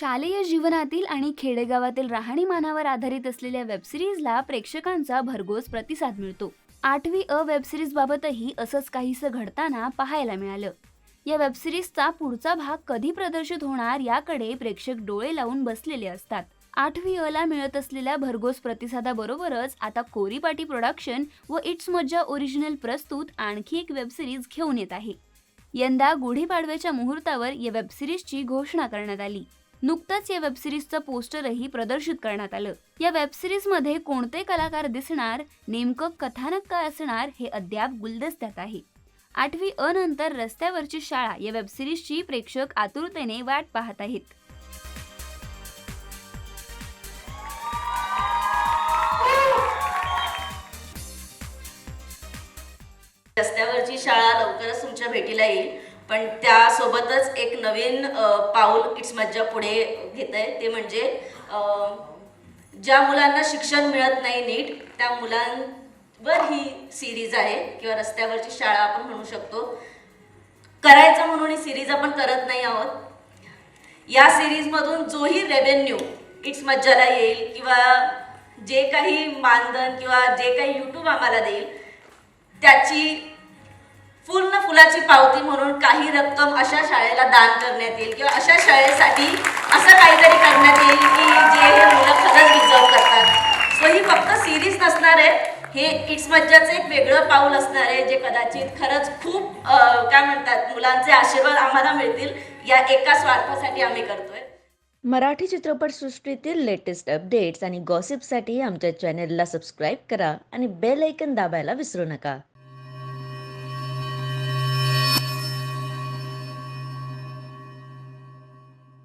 शालेय जीवनातील आणि खेडेगावातील राहणीमानावर आधारित असलेल्या वेबसिरीजला प्रेक्षकांचा भरघोस प्रतिसाद मिळतो. आठवी अ वेबसिरीजबाबतही असंच काहीसं घडताना पाहायला मिळालं. या वेबसिरीजचा पुढचा भाग कधी प्रदर्शित होणार याकडे प्रेक्षक डोळे लावून बसलेले असतात. आठवी अ ला मिळत असलेल्या भरघोस प्रतिसादाबरोबरच आता कोरीपाटी प्रोडक्शन व इट्स मज्जा ओरिजिनल प्रस्तुत आणखी एक वेबसिरीज घेऊन येत आहे. यंदा गुढीपाडव्याच्या मुहूर्तावर या वेबसिरीजची घोषणा करण्यात आली. नुकताच या वेबसिरीजचं पोस्टरही प्रदर्शित करण्यात आलं. या वेबसिरीजमध्ये कोणते कलाकार दिसणार नेमकं कथानक काय असणार हे अद्याप गुलदस्त्यात आहे. आठवी अनंतर रस्त्यावरची शाळा या वेबसिरीजची प्रेक्षक आतुरतेने वाट पाहत आहेत. रस्त्यावरची शाळा लवकरच तुमच्या भेटीला येईल. पण त्यासोबतच एक नवीन पाऊल इट्स मज्जा पुढे घेत आहे ते म्हणजे ज्या मुलांना शिक्षण मिळत नाही नीट त्या मुलांवर ही सिरीज आहे किंवा रस्त्यावरची शाळा आपण म्हणू शकतो. करायचं म्हणून ही सिरीज आपण करत नाही आहोत. या सिरीजमधून जोही रेव्हेन्यू इट्स मज्जाला येईल किंवा जे काही मानधन किंवा जे काही यूट्यूब आम्हाला देईल त्याची पूर्ण फुलाची पावती म्हणून काही रक्कम अशा शाळेला दान करण्यात येईल किंवा अशा शाळेसाठी असं काहीतरी करण्यात येईल की जे हे मुलं खरंच डिझर्व करतात. सो ही फक्त सिरीज नसणार आहे. हे इट्स मज्जाचं एक वेगळं पाऊल असणार आहे जे कदाचित खरंच खूप काय म्हणतात मुलांचे आशीर्वाद आम्हाला मिळतील या एका स्वार्थासाठी आम्ही करतोय. मराठी चित्रपटसृष्टीतील लेटेस्ट अपडेट्स आणि गॉसिपसाठी आमच्या चॅनेलला सबस्क्राईब करा आणि बेल ऐकन दाबायला विसरू नका.